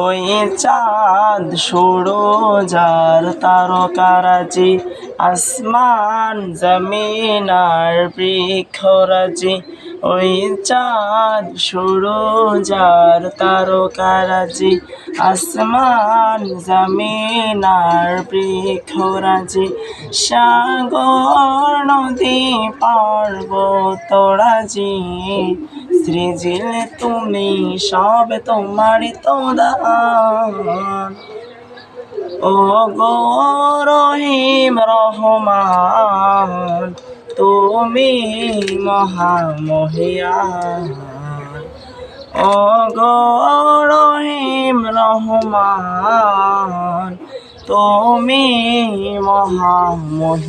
ওই চাঁদ সূর্য যার তারকারাজি আসমান জমিন আর বৃক্ষরাজি। ওই চাঁদ যার তারকারাজি, আসমান জমিন আর বৃক্ষরাজি সাগর নদী পর্বতরাজি। সৃজিল, তুমি সব তোমারই তো ও গো রহিম রহমান তুমি মহামহিয়ান। ও গো রহিম রহমান তুমি মহামহিয়ান।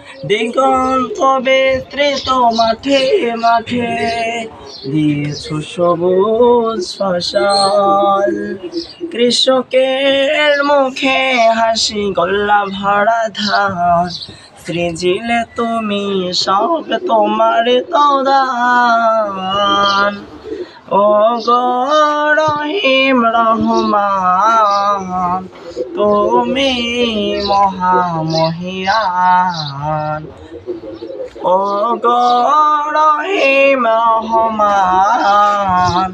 দিগন্ত বিস্তৃত মাঠে মাঠে দিয়েছ সবুজ ফসল। কৃষকের মুখে হাসি গল্লা ভরা ধান সৃজিলে তুমি সব তোমার তো দান ও গো রহিম রহমান, তুমি মহামহিয়ান। ও গো রহিম রহমান,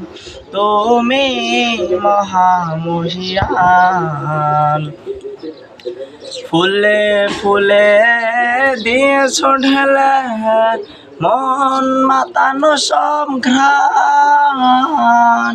তুমি মহামহিয়ান। ফুলে ফুলে দিয়েছ ঢেলে, মন মাতানো সব ঘ্রাণ।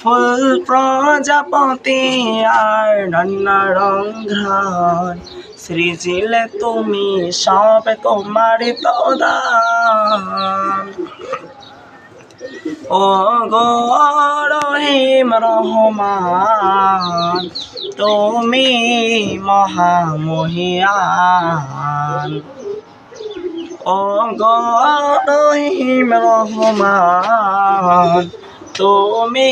ফুল প্রজাপতি আর নানা রং সৃজিলে তুমি সব তোমার তো ও গো রহিম রহমান, তুমি মহামহিয়ান। ও গো রহিম রহমান তুমি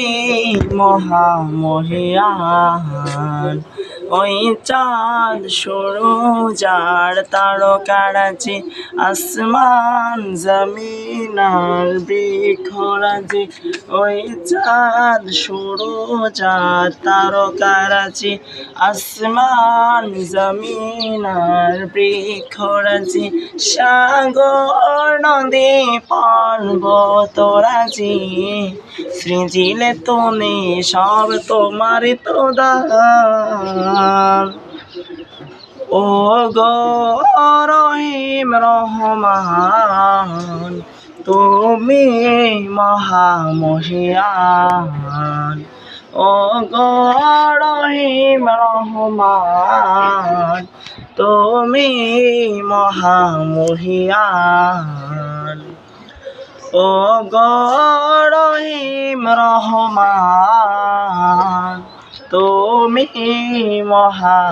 মহামহিয়ান ওই চাঁদ সরু, যার তারকারাজি আসমান, জমিনার বৃক্ষরাজি ওই চাঁদ সরু, যার তারকারাজি আসমান, জমিনার বৃক্ষরাজি সাগর, নদী পর্বতরাজি সৃজিলে তুমি সব তোমার তো দান ও গো রহিম রহমান, তুমি মহামহিয়ান। ও গো রহিম রহমান, তুমি মহামহিয়ান। ও গো রহিম রহমান তুমি মহামহিয়ান